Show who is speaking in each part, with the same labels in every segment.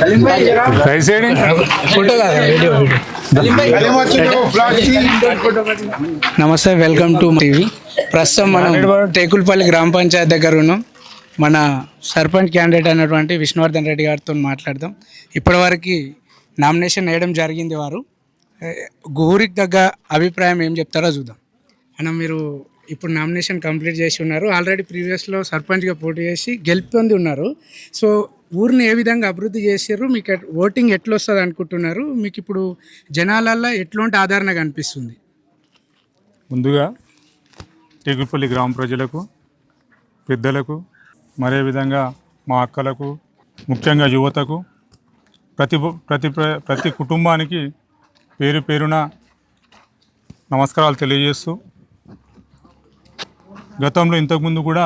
Speaker 1: దయచేయండి.
Speaker 2: ఫోటో కాదు వీడియో నమస్తే వెల్కమ్ టు టీవీ. ప్రస్తుతం మనం టేకులపల్లి గ్రామ పంచాయత్ దగ్గర ఉన్నాం. మన సర్పంచ్ క్యాండిడేట్ అయినటువంటి విష్ణువర్ధన్ రెడ్డి గారితో మాట్లాడదాం. ఇప్పటివరకు నామినేషన్ వేయడం జరిగింది వారు. ఏ, దగ్గర తగ్గ అభిప్రాయం ఏం చెప్తారో చూద్దాం. అన్న మీరు ఇప్పుడు నామినేషన్ కంప్లీట్ చేసి ఉన్నారు. ఆల్రెడీ ప్రీవియస్లో సర్పంచ్గా పోటీ చేసి గెలుపొంది ఉన్నారు. సో ఊరిని ఏ విధంగా అభివృద్ధి చేసారు మీకు ఓటింగ్ ఎట్లా వస్తుంది అనుకుంటున్నారు? మీకు ఇప్పుడు జనాలల్లో ఎట్లాంటి ఆదరణ కనిపిస్తుంది?
Speaker 1: ముందుగా టెగుపల్లి గ్రామ ప్రజలకు పెద్దలకు మరే విధంగా మా అక్కలకు ముఖ్యంగా యువతకు ప్రతి ప్రతి ప్ర- ప్రతి కుటుంబానికి పేరు పేరున నమస్కారాలు తెలియజేస్తూ గతంలో ఇంతకుముందు కూడా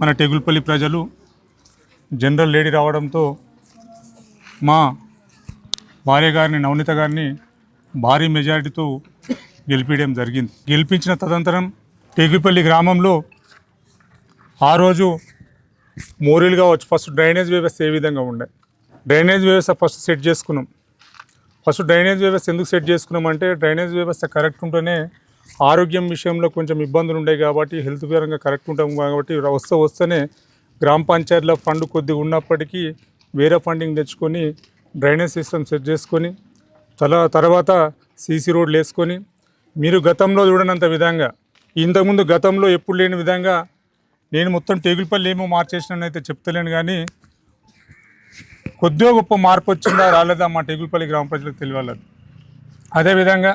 Speaker 1: మన టెగుల్పల్లి ప్రజలు జనరల్ లేడీ రావడంతో మా భార్య గారిని నవనీత గారిని భారీ మెజారిటీతో గెలిపించడం జరిగింది. గెలిపించిన తదనంతరం టేకులపల్లి గ్రామంలో ఆ రోజు మోరీలుగా వచ్చి ఫస్ట్ డ్రైనేజ్ వ్యవస్థ ఏ విధంగా ఉండే? డ్రైనేజ్ వ్యవస్థ ఫస్ట్ సెట్ చేసుకున్నాం. ఫస్ట్ డ్రైనేజ్ వ్యవస్థ ఎందుకు సెట్ చేసుకున్నాం అంటే డ్రైనేజ్ వ్యవస్థ కరెక్ట్ ఉంటేనే ఆరోగ్యం విషయంలో కొంచెం ఇబ్బందులు ఉండేవి కాబట్టి హెల్త్ పరంగా కరెక్ట్ ఉంటాం కాబట్టి వస్తే వస్తేనే గ్రామ పంచాయతీల ఫండ్ కొద్దిగా ఉన్నప్పటికీ వేరే ఫండింగ్ తెచ్చుకొని డ్రైనేజ్ సిస్టమ్ సెట్ చేసుకొని తల తర్వాత సీసీ రోడ్లు వేసుకొని మీరు గతంలో చూడనంత విధంగా ఇంతకుముందు గతంలో ఎప్పుడు లేని విధంగా నేను మొత్తం టేగులపల్లి ఏమో మార్చేసినాను అయితే చెప్తలేను కానీ కొద్దిగా గొప్ప మార్పు వచ్చిందా రాలేదా మా టేగులపల్లి గ్రామ ప్రజలకు తెలియాలి. అదేవిధంగా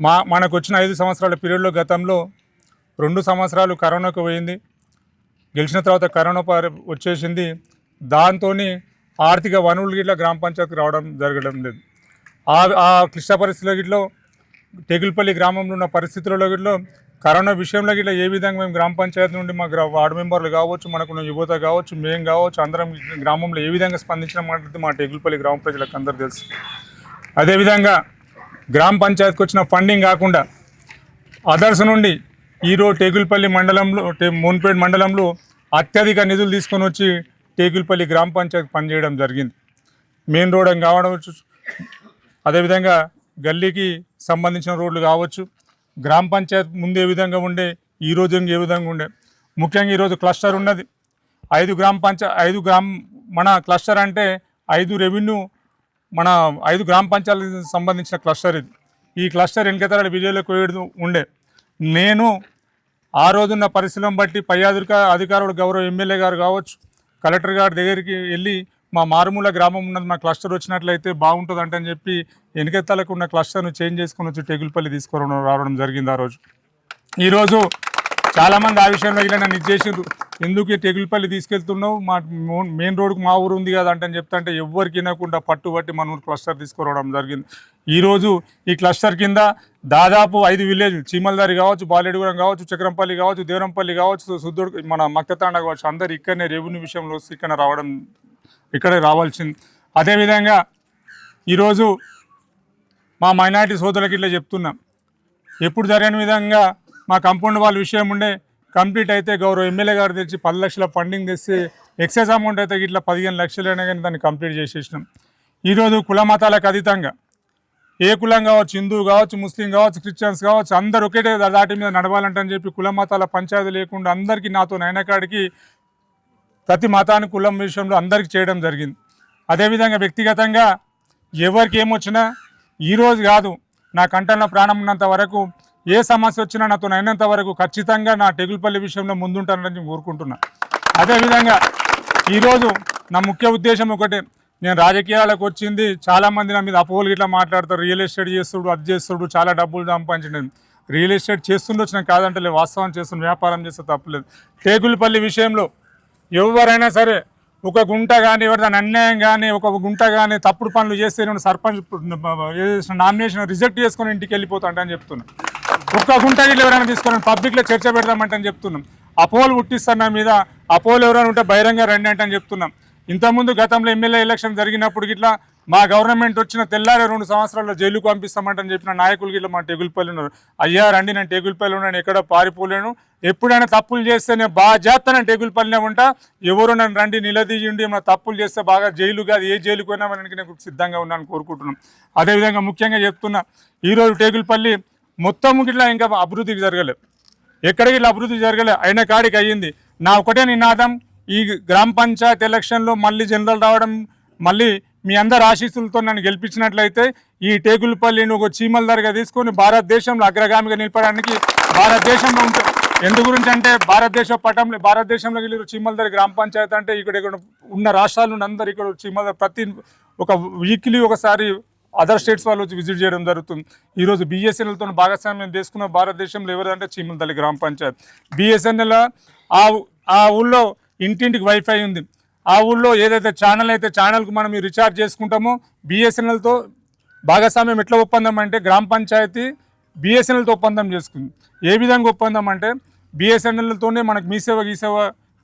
Speaker 1: మా మనకు వచ్చిన ఐదు సంవత్సరాల పీరియడ్లో గతంలో రెండు సంవత్సరాలు కరోనాకు పోయింది. గెలిచిన తర్వాత కరోనా పారి వచ్చేసింది. దాంతో ఆర్థిక వనరులు గిట్ల గ్రామ పంచాయతీకి రావడం జరగడం లేదు. ఆ ఆ క్లిష్ట పరిస్థితుల గిట్లో తెగులపల్లి గ్రామంలో ఉన్న పరిస్థితులలో గిట్లో కరోనా విషయంలో గిట్ల ఏ విధంగా మేము గ్రామ పంచాయతీ నుండి మా గ్రా వార్డు మెంబర్లు కావచ్చు మనకున్న యువత కావచ్చు మేము కావచ్చు అందరం గ్రామంలో ఏ విధంగా స్పందించిన మాట్లాడితే మా టెగులపల్లి గ్రామ ప్రజలకు అందరూ తెలుసు. అదేవిధంగా గ్రామ పంచాయతీకి వచ్చిన ఫండింగ్ కాకుండా అదర్స్ నుండి ఈరోజు టేకులపల్లి మండలంలో టే- మోన్పేట్ మండలంలో అత్యధిక నిధులు తీసుకొని వచ్చి టేకులపల్లి గ్రామ పంచాయతీ పనిచేయడం జరిగింది. మెయిన్ రోడ్ కావడం అదేవిధంగా గల్లీకి సంబంధించిన రోడ్లు కావచ్చు గ్రామ పంచాయత్ ముందు ఏ విధంగా ఉండే ఈ రోజు ఏ విధంగా ఉండే. ముఖ్యంగా ఈరోజు క్లస్టర్ ఉన్నది. ఐదు గ్రామ పంచాయత్ ఐదు గ్రామ మన క్లస్టర్ అంటే ఐదు రెవెన్యూ మన ఐదు గ్రామ పంచాయతీలకు సంబంధించిన క్లస్టర్ ఇది. ఈ క్లస్టర్ వెనకతరాల విజయలకు ఉండే. నేను ఆ రోజున్న పరిస్థితులను బట్టి పై అధిక అధికారులు గౌరవ ఎమ్మెల్యే గారు కావచ్చు కలెక్టర్ గారి దగ్గరికి వెళ్ళి మా మారుమూల గ్రామం ఉన్నది మా క్లస్టర్ వచ్చినట్లయితే బాగుంటుంది అని చెప్పి వెనకెత్తలకు ఉన్న క్లస్టర్ను చేంజ్ చేసుకుని వచ్చి టెగులపల్లి తీసుకురావడం రావడం జరిగింది ఆ రోజు. ఈరోజు చాలామంది ఆ విషయంలో ఇలా నన్ను ఇచ్చేసిండ్రు ఎందుకు ఈ టెగులపల్లి తీసుకెళ్తున్నావు? మా మెయిన్ రోడ్కు మా ఊరు ఉంది కదా అంటే చెప్తాంటే ఎవ్వరికి వినకుండా పట్టుబట్టి మన ఊరు క్లస్టర్ తీసుకురావడం జరిగింది. ఈరోజు ఈ క్లస్టర్ కింద దాదాపు ఐదు విలేజ్ చీమల్దారి కావచ్చు బాలేడుగురం కావచ్చు చక్రంపల్లి కావచ్చు దేవరంపల్లి కావచ్చు సుద్దుడు మన మక్కతాండ కావచ్చు అందరు ఇక్కడనే రెవెన్యూ విషయంలో ఇక్కడ రావడం ఇక్కడే రావాల్సింది. అదేవిధంగా ఈరోజు మా మైనారిటీ సోదరులకి ఇట్లా చెప్తున్నాం. ఎప్పుడు జరిగిన విధంగా మా కంపౌండ్ వాళ్ళ విషయం ఉండే కంప్లీట్ అయితే గౌరవ ఎమ్మెల్యే గారు తెచ్చి పది లక్షల ఫండింగ్ తెచ్చి ఎక్సైజ్ అమౌంట్ అయితే ఇట్లా పదిహేను లక్షలైనా కానీ దాన్ని కంప్లీట్ చేసేసినాం. ఈరోజు కుల మతాలకు అతీతంగా ఏ కులం కావచ్చు హిందూ కావచ్చు ముస్లిం కావచ్చు క్రిస్టియన్స్ కావచ్చు అందరు ఒకటే దాటి మీద నడవాలంటని అని చెప్పి కుల మతాల పంచాయతీ లేకుండా అందరికీ నాతో నైనకాడికి ప్రతి మతానికి కులం విషయంలో అందరికీ చేయడం జరిగింది. అదేవిధంగా వ్యక్తిగతంగా ఎవరికి ఏమొచ్చినా ఈరోజు కాదు నా కంటన్న ప్రాణం ఉన్నంత వరకు ఏ సమస్య వచ్చినా నాతో అయినంత వరకు ఖచ్చితంగా నా టెగులపల్లి విషయంలో ముందుంటానని నేను కోరుకుంటున్నా. అదేవిధంగా ఈరోజు నా ముఖ్య ఉద్దేశం ఒకటే నేను రాజకీయాలకు వచ్చింది చాలామంది నా మీద అపోహలు ఇట్లా మాట్లాడతారు రియల్ ఎస్టేట్ చేస్తుడు అది చేస్తుడు చాలా డబ్బులు సంపాదించడం రియల్ ఎస్టేట్ చేస్తుండొచ్చు నేను కాదంటే వాస్తవం చేస్తున్న వ్యాపారం చేస్తే తప్పలేదు. టేకులపల్లి విషయంలో ఎవరైనా సరే ఒక గుంట కానీ ఎవరిదాన్ని అన్యాయం కానీ ఒక గుంట కానీ తప్పుడు పనులు చేస్తే నేను సర్పంచ్ నామినేషన్ రిజెక్ట్ చేసుకొని ఇంటికి వెళ్ళిపోతాడని చెప్తున్నాను చెప్తున్నా. ఒక్క గుంట ఎవరైనా తీసుకోవాలని పబ్లిక్లో చర్చ పెడదామంటే చెప్తున్నాం. అపోలు పుట్టిస్తాను నా మీద అపోలు ఎవరైనా ఉంటే బహిరంగ రండి అంటే అని చెప్తున్నాం. ఇంతకుముందు గతంలో ఎమ్మెల్యే ఎలక్షన్ జరిగినప్పుడు గిట్లా మా గవర్నమెంట్ వచ్చిన తెల్లారే రెండు సంవత్సరాల్లో జైలుకు పంపిస్తామంటని చెప్పిన నాయకులు గిట్ల మా టెగులపల్లి ఉన్నారు. అయ్యా రండి నేను టెగులపల్లి ఉన్నాను ఎక్కడ పారిపోలేను. ఎప్పుడైనా తప్పులు చేస్తే నేను బాగా చేస్తానని టెగులపల్లినే ఉంటా. ఎవరు నన్ను రండి నిలదీయండి ఏమైనా తప్పులు చేస్తే బాగా జైలు కాదు ఏ జైలుకు పోయినా మనకి నేను సిద్ధంగా ఉన్నాను కోరుకుంటున్నాను అదేవిధంగా ముఖ్యంగా చెప్తున్నా ఈరోజు టేగులపల్లి మొత్తం గిట్లా ఇంకా అభివృద్ధికి జరగలేదు. ఎక్కడికి ఇలా అభివృద్ధి జరగలే అయిన కాడికి అయ్యింది. నా ఒకటే నినాదం ఈ గ్రామ పంచాయత్ ఎలక్షన్లో మళ్ళీ జనరల్ రావడం మళ్ళీ మీ అందరి ఆశీస్సులతో నన్ను గెలిపించినట్లయితే ఈ టేకులపల్లిని ఒక చీమల ధరగా తీసుకొని భారతదేశంలో అగ్రగామిగా నిలపడానికి భారతదేశంలో ఉంటే ఎందు గురించి అంటే భారతదేశ పటంలో భారతదేశంలో వెళ్ళి చీమల గ్రామ పంచాయతీ అంటే ఇక్కడ ఇక్కడ ఉన్న రాష్ట్రాలు అందరు ఇక్కడ చీమల ప్రతి ఒక వీక్లీ ఒకసారి అదర్ స్టేట్స్ వాళ్ళు వచ్చి విజిట్ చేయడం జరుగుతుంది. ఈరోజు బిఎస్ఎన్ఎల్తో భాగస్వామ్యం చేసుకున్న భారతదేశంలో ఎవరంటే చీమలతల్లి గ్రామ పంచాయత్. బిఎస్ఎన్ఎల్ ఆ ఆ ఊళ్ళో ఇంటింటికి వైఫై ఉంది. ఆ ఊళ్ళో ఏదైతే ఛానల్ అయితే ఛానల్కి మనం రీఛార్జ్ చేసుకుంటామో బిఎస్ఎన్ఎల్తో భాగస్వామ్యం ఎట్లా ఒప్పందం అంటే గ్రామ పంచాయతీ బిఎస్ఎన్ఎల్తో ఒప్పందం చేసుకుంది. ఏ విధంగా ఒప్పందం అంటే బిఎస్ఎన్ఎల్తోనే మనకు మీ సేవ ఈ సేవ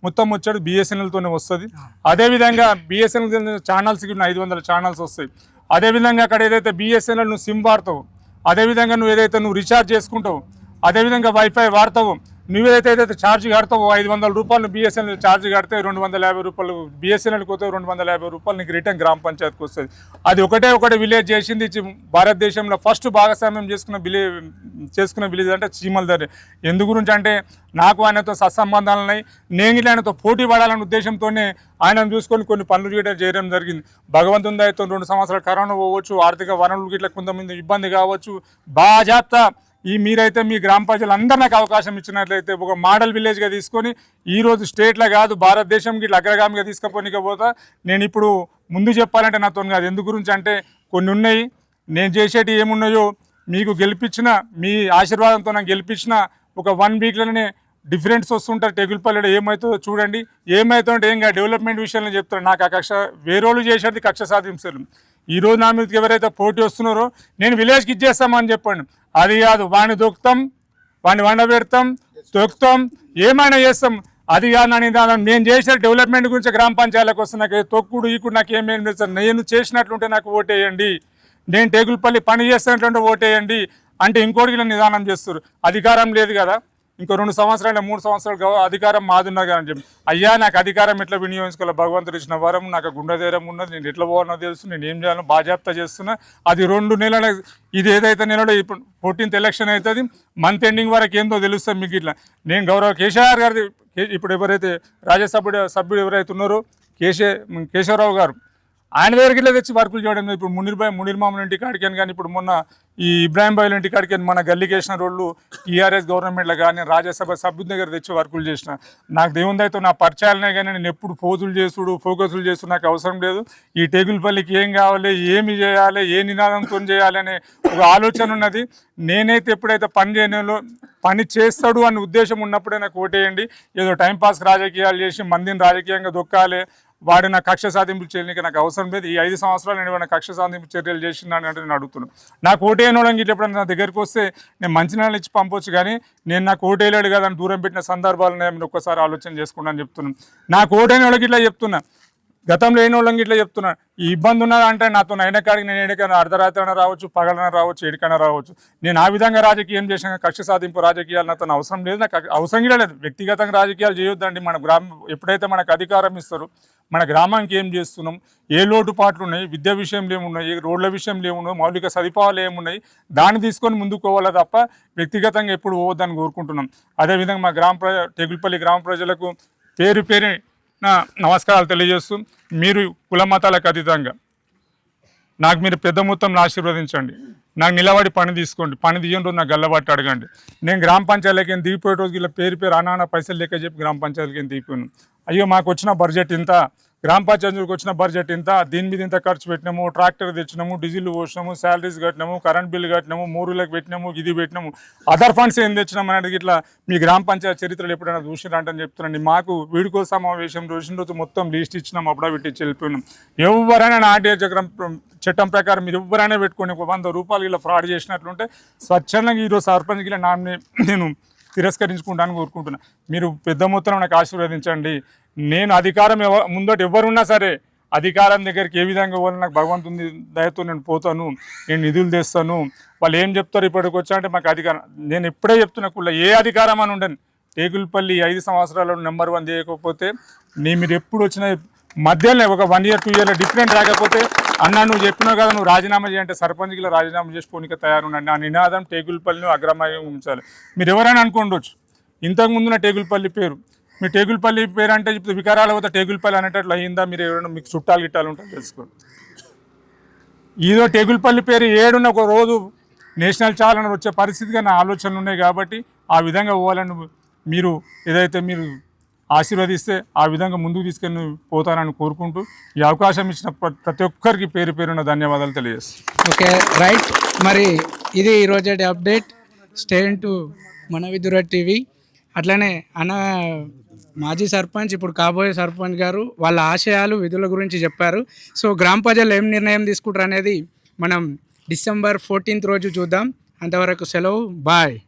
Speaker 1: మొత్తం వచ్చాడు బిఎస్ఎన్ఎల్తోనే వస్తుంది. అదేవిధంగా బిఎస్ఎన్ఎల్ ఛానల్స్కి ఉన్న ఐదు వందల ఛానల్స్ వస్తాయి. అదేవిధంగా అక్కడ ఏదైతే బిఎస్ఎన్ఎల్ నువ్వు సిమ్ వాడతావు అదేవిధంగా నువ్వు ఏదైతే నువ్వు రీఛార్జ్ చేసుకుంటావు అదేవిధంగా వైఫై వాడతావు నువ్వు ఏదైతే ఛార్జ్ కడతావు ఐదు వందల రూపాయలు బిఎస్ఎన్ఎల్ ఛార్జ్ కడితే రెండు వందల యాభై రూపాయలు బిఎస్ఎన్ఎల్కి పోతే రెండు వందల యాభై రూపాయలు నీకు రిటర్న్ గ్రామ పంచాయతీకి వస్తుంది. అది ఒకటే ఒకటి విలేజ్ చేసింది భారతదేశంలో ఫస్ట్ భాగస్వామ్యం చేసుకున్న విలేజ్ చేసుకున్న విలేజ్ అంటే చీమలదరి. ఎందు గురించి అంటే నాకు ఆయనతో సత్సంబంధాలు ఉన్నాయి. నేను ఇట్లా ఆయనతో పోటీ పడాలనే ఉద్దేశంతోనే ఆయనను చూసుకొని కొన్ని పనులు చేయడం చేయడం జరిగింది. భగవంతుని దయతో రెండు సంవత్సరాలు కరోనా పోవచ్చు ఆర్థిక వనరులు ఇట్లా కొంతమంది ఇబ్బంది కావచ్చు. బాజాప్తా ఈ మీరైతే మీ గ్రామ ప్రజలందరూ నాకు అవకాశం ఇచ్చినట్లయితే ఒక మోడల్ విలేజ్గా తీసుకొని ఈరోజు స్టేట్లో కాదు భారతదేశం ఇట్లా అగ్రగామిగా తీసుకుపోనికపోతా నేను ఇప్పుడు ముందు చెప్పాలంటే నాతో కాదు. ఎందు గురించి అంటే కొన్ని ఉన్నాయి. నేను చేసేటి ఏమున్నాయో మీకు గెలిపించిన మీ ఆశీర్వాదంతో నాకు గెలిపించిన ఒక వన్ వీక్లోనే డిఫరెన్స్ వస్తుంటారు. టెగులపల్లిలో ఏమవుతుందో చూడండి. ఏమవుతుందంటే ఏం కాదు డెవలప్మెంట్ విషయంలో చెప్తాను నాకు ఆ కక్ష వేరే వాళ్ళు చేసేది కక్ష సాధించారు. ఈ రోజు నా మీదకి ఎవరైతే పోటీ వస్తున్నారో నేను విలేజ్కి ఇచ్చేస్తామని చెప్పండి. అది కాదు వాడిని దొక్కుతాం వాడిని వండబెడతాం తొక్కుతాం ఏమైనా చేస్తాం. అది కాదు నా దాని నేను చేసిన డెవలప్మెంట్ గురించి గ్రామ పంచాయతీలకు వస్తే నాకు తొక్కుడు ఈకుడు నాకు ఏమేమి లేదు నేను చేసినట్లుంటే నాకు ఓటేయండి. నేను టేగులపల్లి పని చేస్తున్నట్లుంటే ఓటేయండి. అంటే ఇంకోటికి నిదానం చేస్తారు అధికారం లేదు కదా. ఇంకో రెండు సంవత్సరాలు మూడు సంవత్సరాలు అధికారం మాదున్నది అని చెప్పి అయ్యా నాకు అధికారం ఎట్లా వినియోగించుకోవాలి? భగవంతుడు ఇచ్చిన వరం నాకు గుండె ధైర్యం ఉన్నది నేను ఎట్లా పోవాలో తెలుసు నేను ఏం చేయాలో బాధ్యత చేస్తున్నా. అది రెండు నెలల ఇది ఏదైతే నెలలో ఇప్పుడు ఫోర్టీన్త్ ఎలక్షన్ అవుతుంది మంత్ ఎండింగ్ వరకు ఏందో తెలుస్తుంది మీకు ఇట్లా. నేను గౌరవ కేశవర్ గారి ఇప్పుడు ఎవరైతే రాజ్యసభ సభ్యుడు ఎవరైతే ఉన్నారో కేశే కేశవరావు గారు ఆయన దగ్గరికి ఇట్లా తెచ్చి వర్కులు చేయడం ఇప్పుడు మునీర్ బాయ్ మునీర్ మామూలు ఇంటి కాడికని కానీ ఇప్పుడు మొన్న ఈ ఇబ్రాహిం బాయ్ ఇంటి కాడికని మన గల్లికేసిన రోడ్లు టీఆర్ఎస్ గవర్నమెంట్లో కానీ రాజ్యసభ సభ్యుల దగ్గర తెచ్చి వర్కులు చేసిన. నాకు దేవుని దైతే నా పరిచయాలనే కానీ నేను ఎప్పుడు పోజులు చేసుడు ఫోకస్లు చేసుడు నాకు అవసరం లేదు. ఈ టేగులపల్లికి ఏం కావాలి ఏమి చేయాలి ఏ నినాదంతో చేయాలి అనే ఒక ఆలోచన ఉన్నది. నేనైతే ఎప్పుడైతే పని చేయడంలో పని చేస్తాడు అనే ఉద్దేశం ఉన్నప్పుడే నాకు ఓటేయండి. ఏదో టైంపాస్ రాజకీయాలు చేసి మందిని రాజకీయంగా దొక్కాలి వాడు నా కక్ష సాధింపులు చేయడానికి నాకు అవసరం లేదు. ఈ ఐదు సంవత్సరాలు నేను వాడిని కక్ష సాధింపు చర్యలు చేసినాను అంటే నేను అడుగుతున్నాను నాకు ఓటేయనోడం గిట్ల ఎప్పుడైనా నా దగ్గరికి వస్తే నేను మంచినీళ్ళు ఇచ్చి పంపొచ్చు కానీ నేను నాకు ఓటేయలేడు కదా అని దూరం పెట్టిన సందర్భాలను నేను ఒక్కసారి ఆలోచన చేసుకున్నాను చెప్తున్నాను నాకు ఓటైన వాళ్ళకి ఇట్లా చెప్తున్నా. గతంలో లేని వాళ్ళకి ఇట్లా చెప్తున్నా. ఈ ఇబ్బంది ఉన్నదా అంటే నాతో అయిన కాడికి నేను ఎడికైనా అర్ధరాత్రి అయినా రావచ్చు పగలన రావచ్చు ఎడికైనా రావచ్చు. నేను ఆ విధంగా రాజకీయం చేసిన కక్ష సాధింపు రాజకీయాలు నాతో అవసరం లేదు. నాకు అవసరం కూడా లేదు. వ్యక్తిగతంగా రాజకీయాలు చేయొద్దండి. మన గ్రామం ఎప్పుడైతే మనకు అధికారం ఇస్తారో మన గ్రామానికి ఏం చేస్తున్నాం? ఏ లోటుపాట్లు ఉన్నాయి? విద్య విషయంలో ఏమున్నాయి? రోడ్ల విషయంలో ఏమున్నాయి? మౌలిక సదుపాయాలు ఏమున్నాయి? దాన్ని తీసుకొని ముందుకు పోవాలా తప్ప వ్యక్తిగతంగా ఎప్పుడు పోవద్దని కోరుకుంటున్నాం. అదేవిధంగా మా గ్రామ ప్రజ టెగులపల్లి గ్రామ ప్రజలకు పేరు పేరు నా నమస్కారాలు తెలియజేస్తూ మీరు కుల మతాలకు అతీతంగా నాకు మీరు పెద్ద మొత్తంలో ఆశీర్వదించండి. నాకు నిలబడి పని తీసుకోండి పని తీయని రోజు నాకు గల్లబట్టి అడగండి. నేను గ్రామ పంచాయతీలకి దిగిపోయే రోజు ఇలా పేరు పేరు అనానా పైసలు లెక్క చెప్పి గ్రామ పంచాయతీలకి దిగిపోయాను? అయ్యో మాకు వచ్చిన బడ్జెట్ ఇంత గ్రామ పంచాయతీలకు వచ్చిన బడ్జెట్ ఇంత దీని మీద ఇంత ఖర్చు పెట్టినాము ట్రాక్టర్ తెచ్చినాము డీజిల్ పోసినాము శాలరీస్ కట్టినాము కరెంట్ బిల్లు కట్టినాము మూరులకు పెట్టినాము ఇది పెట్టినాము. అదర్ ఫండ్స్ ఏం తెచ్చినాము అనేది ఇట్లా మీ గ్రామ పంచాయతీ చరిత్రలు ఎప్పుడైనా చూసిరంటని చెప్తున్నాండి మాకు వీడుకో సమావేశం రోజు రోజు మొత్తం లిస్ట్ ఇచ్చినాము అప్పుడే పెట్టి వెళ్ళిపోయినాం. ఎవరైనా నాటే చక్రం చట్టం ప్రకారం మీరు ఎవరైనా పెట్టుకొని ఒక వంద రూపాయలు ఇలా ఫ్రాడ్ చేసినట్లుంటే స్వచ్ఛందంగా ఈరోజు సర్పంచ్కి ఇలా నామినే నేను తిరస్కరించుకుంటాను కోరుకుంటున్నా. మీరు పెద్ద మొత్తంలో నాకు ఆశీర్వదించండి. నేను అధికారం ఎవ ముందట ఎవరున్నా సరే అధికారం దగ్గరికి ఏ విధంగా పోవాలి నాకు భగవంతుని దయతో నేను పోతాను. నేను నిధులు తెస్తాను. వాళ్ళు ఏం చెప్తారు ఇప్పటికి వచ్చారంటే మాకు అధికారం నేను ఇప్పుడే చెప్తున్నా కుళ్ళ ఏ అధికారం అని ఉండను. టేకులపల్లి ఐదు సంవత్సరాలలో నెంబర్ వన్ చేయకపోతే నేను మీరు ఎప్పుడు వచ్చినా మధ్యలోనే ఒక వన్ ఇయర్ టూ ఇయర్లో డిఫరెంట్ రాకపోతే అన్న నువ్వు చెప్పినావు కదా నువ్వు రాజీనామా చేయంటే సర్పంచ్కి రాజీనామా చేసి తయారుండండి ఆ నా నినాదం టేగులపల్లిని అగ్రమయం ఉంచాలి. మీరు ఎవరైనా అనుకోండొచ్చు. ఇంతకు ముందున్న టేకులపల్లి పేరు. మీ టేగులపల్లి పేరు అంటే ఇప్పుడు వికారాల పోతే టేగులపల్లి అనేటట్లు అయ్యిందా మీరు ఎవరైనా మీకు చుట్టాలు గిట్టాలు ఉంటారు తెలుసుకోండి. ఈదో టేగులపల్లి పేరు ఏడున్న ఒక రోజు నేషనల్ ఛాలెంజ్ వచ్చే పరిస్థితిగా నా ఆలోచనలు ఉన్నాయి కాబట్టి ఆ విధంగా పోవాలని మీరు ఏదైతే మీరు ఆశీర్వదిస్తే ఆ విధంగా ముందుకు తీసుకెళ్ళి పోతానని కోరుకుంటూ ఈ అవకాశం ఇచ్చిన ప్ర- ప్రతి ఒక్కరికి పేరు పేరున ధన్యవాదాలు తెలియజేస్తాను
Speaker 2: ఓకే రైట్. మరి ఇది ఈరోజు అప్డేట్. స్టేన్ టు మన విదుర టీవీ అట్లనే అన్న మాజీ సర్పంచ్ ఇప్పుడు కాబోయే సర్పంచ్ గారు వాళ్ళ ఆశయాలు విధుల గురించి చెప్పారు. సో గ్రామ ప్రజలు ఏం నిర్ణయం తీసుకుంటారు అనేది మనం డిసెంబర్ ఫోర్టీన్త్ రోజు చూద్దాం. అంతవరకు సెలవు. బాయ్.